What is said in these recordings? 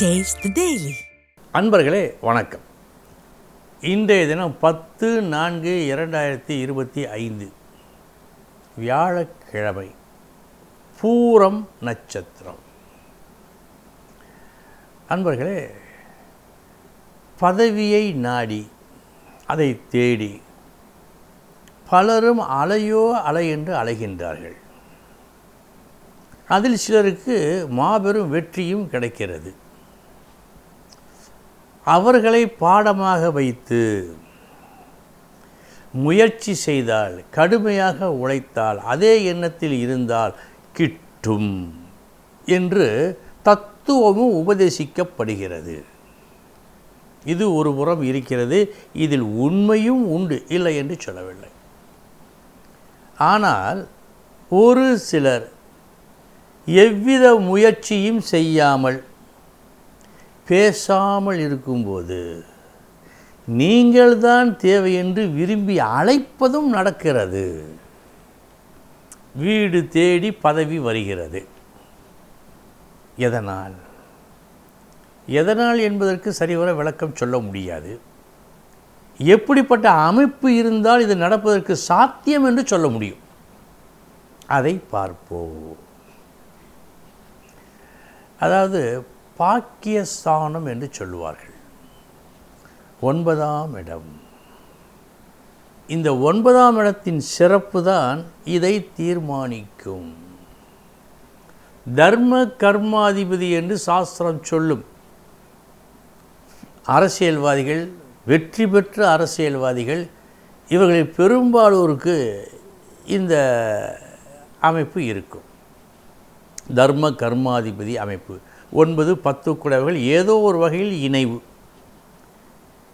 Taste அன்பர்களே வணக்கம். இன்றைய தினம் பத்து நான்கு இரண்டாயிரத்தி இருபத்தி ஐந்து. வியாழக்கிழமை. பூரம் நட்சத்திரம். அன்பர்களே பதவியை நாடி அதை தேடி பலரும் அலையோ அலை என்று அலைகின்றார்கள். அதில் சிலருக்கு மாபெரும் வெற்றியும் கிடைக்கிறது. அவர்களை பாடமாக வைத்து முயற்சி செய்தால் கடுமையாக உழைத்தால் அதே எண்ணத்தில் இருந்தால் கிட்டும் என்று தத்துவமும் உபதேசிக்கப்படுகிறது. இது ஒரு புறம் இருக்கிறது இதில் உண்மையும் உண்டு இல்லை என்று சொல்லவில்லை. ஆனால் ஒரு சிலர் எவ்வித முயற்சியும் செய்யாமல் பேசாமல் இருக்கும்போது நீங்கள்தான் தேவை என்று விரும்பி அழைப்பதும் நடக்கிறது. வீடு தேடி பதவி வருகிறது. எதனால்? எதனால் என்பதற்கு சரிவர விளக்கம் சொல்ல முடியாது. எப்படிப்பட்ட அமைப்பு இருந்தால் இது நடப்பதற்கு சாத்தியம் என்று சொல்ல முடியும். அதை பார்ப்போம். அதாவது பாக்கியஸ்தானம் என்று சொல்லுவார்கள். ஒன்பதாம் இடம். இந்த ஒன்பதாம் இடத்தின் சிறப்பு தான் இதை தீர்மானிக்கும். தர்ம கர்மாதிபதி என்று சாஸ்திரம் சொல்லும். அரசியல்வாதிகள் வெற்றி பெற்ற அரசியல்வாதிகள் இவர்களில் பெரும்பாலோருக்கு இந்த அமைப்பு இருக்கும். தர்ம கர்மாதிபதி அமைப்பு. ஒன்பது பத்து குடவைகள் ஏதோ ஒரு வகையில் இணைவு.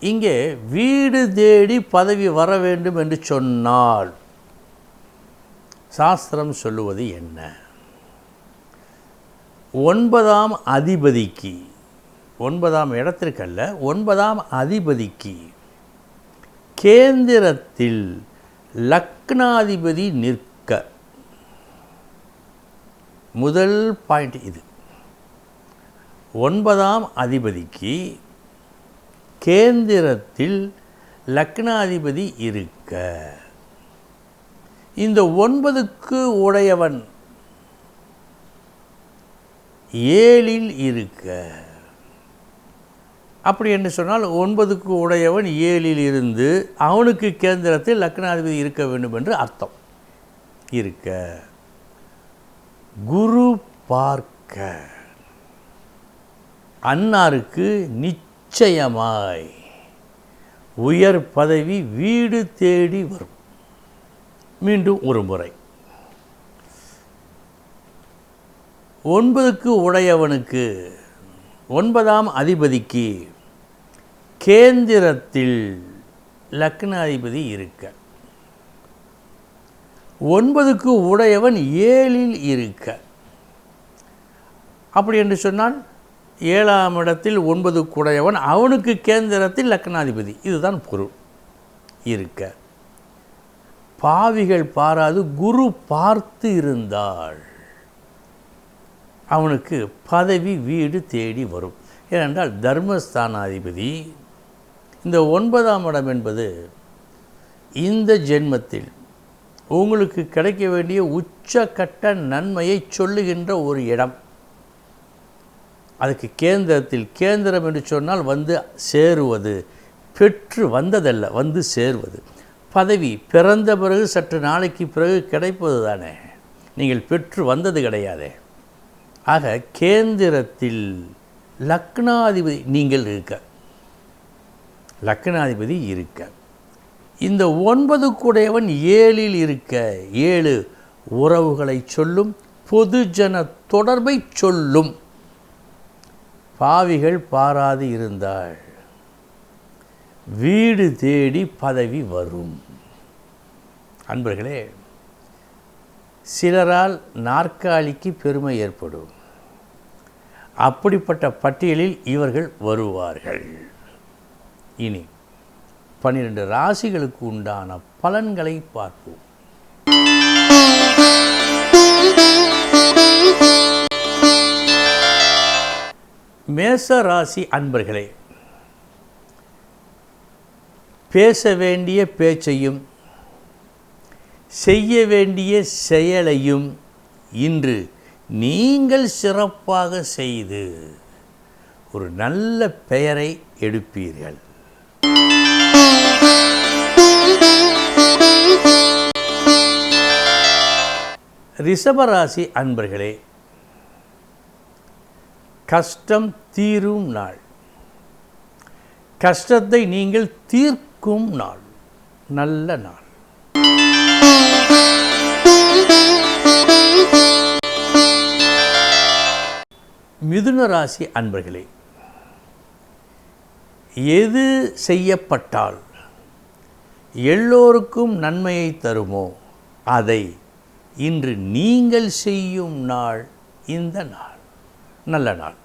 இங்கே வீடு தேடி பதவி வர வேண்டும் என்று சொன்னால் சாஸ்திரம் சொல்லுவது என்ன? ஒன்பதாம் அதிபதிக்கு ஒன்பதாம் இடத்திற்கல்ல ஒன்பதாம் அதிபதிக்கு கேந்திரத்தில் லக்னாதிபதி நிற்க. முதல் பாயிண்ட் இது. ஒன்பதாம் அதிபதிக்கு கேந்திரத்தில் லக்னாதிபதி இருக்க. இந்த ஒன்பதுக்கு உடையவன் ஏழில் இருக்க. அப்படி என்று சொன்னால் ஒன்பதுக்கு உடையவன் ஏழில் இருந்து அவனுக்கு கேந்திரத்தில் லக்னாதிபதி இருக்க வேண்டும் என்று அர்த்தம். இருக்க. குரு பார்க்க. அன்னாருக்கு நிச்சயமாய் உயர் பதவி வீடு தேடி வரும். மீண்டும் ஒரு முறை. ஒன்பதுக்கு உடையவனுக்கு ஒன்பதாம் அதிபதிக்கு கேந்திரத்தில் லக்னாதிபதி இருக்க. ஒன்பதுக்கு உடையவன் ஏழில் இருக்க. அப்படி என்று சொன்னால் ஏழாம் இடத்தில் ஒன்பது குடையவன் அவனுக்கு கேந்திரத்தில் லக்னாதிபதி. இதுதான் பொருள். இருக்க. பாவிகள் பாராது குரு பார்த்து இருந்தால் அவனுக்கு பதவி வீடு தேடி வரும். ஏனென்றால் தர்மஸ்தானாதிபதி இந்த ஒன்பதாம் இடம் என்பது இந்த ஜென்மத்தில் உங்களுக்கு கிடைக்க வேண்டிய உச்சக்கட்ட நன்மையை சொல்லுகின்ற ஒரு இடம். அதுக்கு கேந்திரத்தில் கேந்திரம் என்று சொன்னால் வந்து சேருவது. பெற்று வந்ததல்ல வந்து சேருவது. பதவி பிறந்த பிறகு சற்று நாளைக்கு பிறகு கிடைப்பது தானே. நீங்கள் பெற்று வந்தது கிடையாதே. ஆக கேந்திரத்தில் லக்னாதிபதி நீங்கள் இருக்க. லக்னாதிபதி இருக்க. இந்த ஒன்பது கூடையவன் ஏழில் இருக்க. ஏழு உறவுகளை சொல்லும் பொதுஜன தொடர்பை சொல்லும். பாவிகள் பாராது இருந்தால் வீடு தேடி பதவி வரும். அன்பர்களே சிலரால் நாற்காலிக்கு பெருமை ஏற்படும். அப்படிப்பட்ட பட்டியலில் இவர்கள் வருவார்கள். இனி பன்னிரண்டு ராசிகளுக்கு உண்டான பலன்களை பார்ப்போம். மேச ராசி அன்பர்களே பேச வேண்டிய பேச்சையும் செய்ய வேண்டிய செயலையும் இன்று நீங்கள் சிறப்பாக செய்து ஒரு நல்ல பெயரை எடுப்பீர்கள். ரிஷபராசி அன்பர்களே கஷ்டம் தீரும் நாள். கஷ்டத்தை நீங்கள் தீர்க்கும் நாள். நல்ல நாள். மிதுன ராசி அன்பர்களே எது செய்யப்பட்டால் எல்லோருக்கும் நன்மையை தருமோ? அதை இன்று நீங்கள் செய்யும் நாள் இந்த நாள். நல்ல நாள்.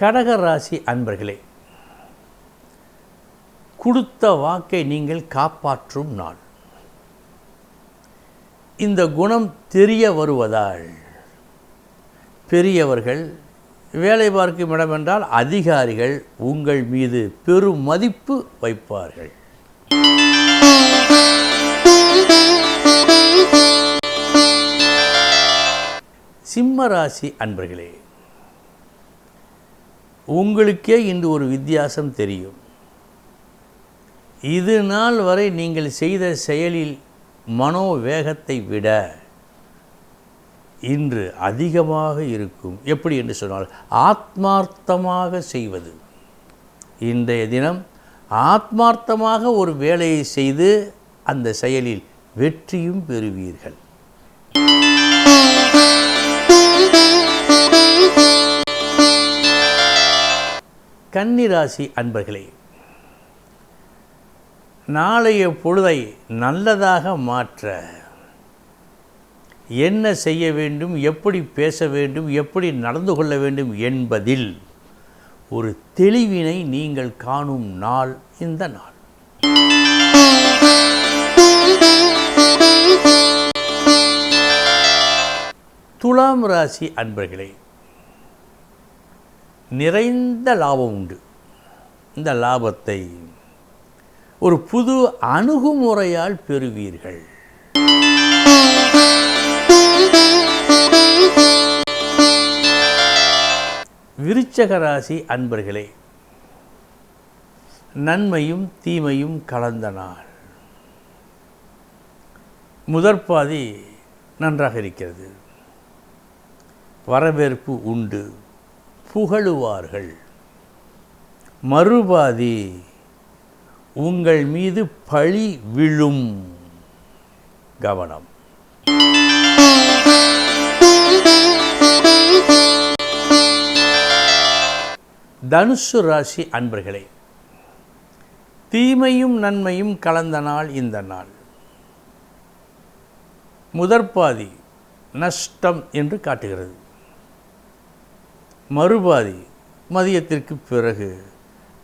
கடக ராசி அன்பர்களே கொடுத்த வாக்கை நீங்கள் காப்பாற்றும் நாள். இந்த குணம் தெரிய வருவதால் பெரியவர்கள் வேலை பார்க்கும் இடமென்றால் அதிகாரிகள் உங்கள் மீது பெரும் மதிப்பு வைப்பார்கள். சிம்ம ராசி அன்பர்களே உங்களுக்கே இன்று ஒரு வித்தியாசம் தெரியும். இது நாள் வரை நீங்கள் செய்த செயலில் மனோவேகத்தை விட இன்று அதிகமாக இருக்கும். எப்படி என்று சொன்னால் ஆத்மார்த்தமாக செய்வது. இன்றைய தினம் ஆத்மார்த்தமாக ஒரு வேலையை செய்து அந்த செயலில் வெற்றியும் பெறுவீர்கள். கன்னிராசி அன்பர்களே நாளைய பொழுதை நல்லதாக மாற்ற என்ன செய்ய வேண்டும் எப்படி பேச வேண்டும் எப்படி நடந்து கொள்ள வேண்டும் என்பதில் ஒரு தெளிவினை நீங்கள் காணும் நாள் இந்த நாள். துலாம் ராசி அன்பர்களே நிறைந்த லாபம் உண்டு. இந்த லாபத்தை ஒரு புது அணுகுமுறையால் பெறுவீர்கள். விருச்சக ராசி அன்பர்களே நன்மையும் தீமையும் கலந்த நாள். முதற்பாதி நன்றாக இருக்கிறது. வரவேற்பு உண்டு. புகழுவார்கள். மறுபாதி உங்கள் மீது பழி விழும். கவனம். தனுசு ராசி அன்பர்களே தீமையும் நன்மையும் கலந்த நாள் இந்த நாள். முதற்பாதி நஷ்டம் என்று காட்டுகிறது. மறுபாதி மதியத்திற்கு பிறகு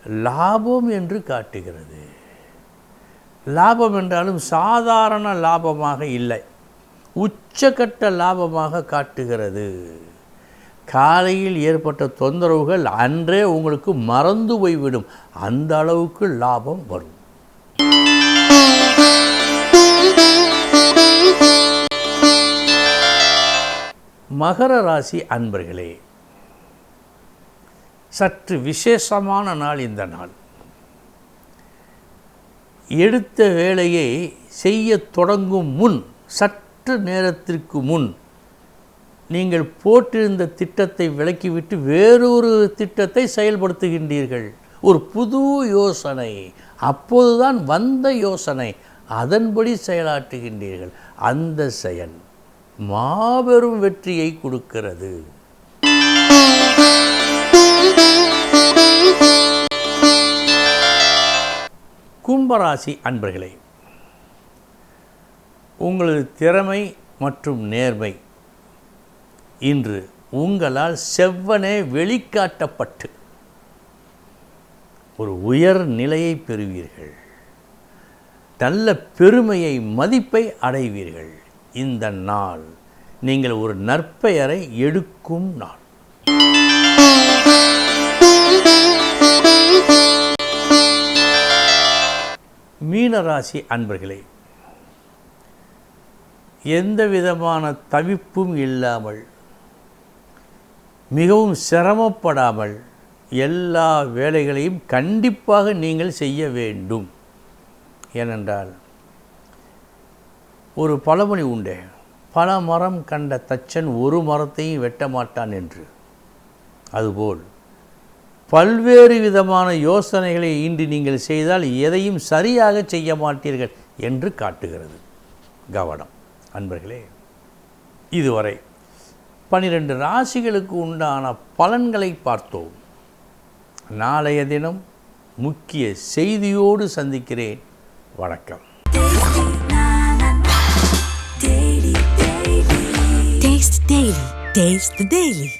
லாபம் என்று காட்டுகிறது. லாபம் என்றாலும் சாதாரண லாபமாக இல்லை. உச்சக்கட்ட லாபமாக காட்டுகிறது. காலையில் ஏற்பட்ட தொந்தரவுகள் அன்றே உங்களுக்கு மறந்து போய்விடும். அந்த அளவுக்கு லாபம் வரும். மகர ராசி அன்பர்களே சற்று விசேஷமான நாள் இந்த நாள். எடுத்த வேலையை செய்ய தொடங்கும் முன் சற்று நேரத்திற்கு முன் நீங்கள் போட்டிருந்த திட்டத்தை விலக்கிவிட்டு வேறொரு திட்டத்தை செயல்படுத்துகின்றீர்கள். ஒரு புது யோசனை அப்போதுதான் வந்த யோசனை அதன்படி செயலாற்றுகின்றீர்கள். அந்த செயல் மாபெரும் வெற்றியை கொடுக்கிறது. கும்பராசி அன்பர்களே உங்களது திறமை மற்றும் நேர்மை இன்று உங்களால் செவ்வனே வெளிக்காட்டப்பட்டு ஒரு உயர் நிலையை பெறுவீர்கள். நல்ல பெருமையை மதிப்பை அடைவீர்கள். இந்த நாள் நீங்கள் ஒரு நற்பெயரை எடுக்கும் நாள். மீனராசி அன்பர்களே எந்த விதமான தவிப்பும் இல்லாமல் மிகவும் சிரமப்படாமல் எல்லா வேலைகளையும் கண்டிப்பாக நீங்கள் செய்ய வேண்டும். ஏனென்றால் ஒரு பழமொழி உண்டே பல மரம் கண்ட தச்சன் ஒரு மரத்தையும் வெட்ட மாட்டான் என்று. அதுபோல் பல்வேறு விதமான யோசனைகளை இன்று நீங்கள் செய்தால் எதையும் சரியாக செய்ய மாட்டீர்கள் என்று காட்டுகிறது. கவனம். அன்பர்களே இதுவரை பனிரெண்டு ராசிகளுக்கு உண்டான பலன்களை பார்த்தோம். நாளைய தினம் முக்கிய செய்தியோடு சந்திக்கிறேன். வணக்கம். Taste Daily. Taste the Daily.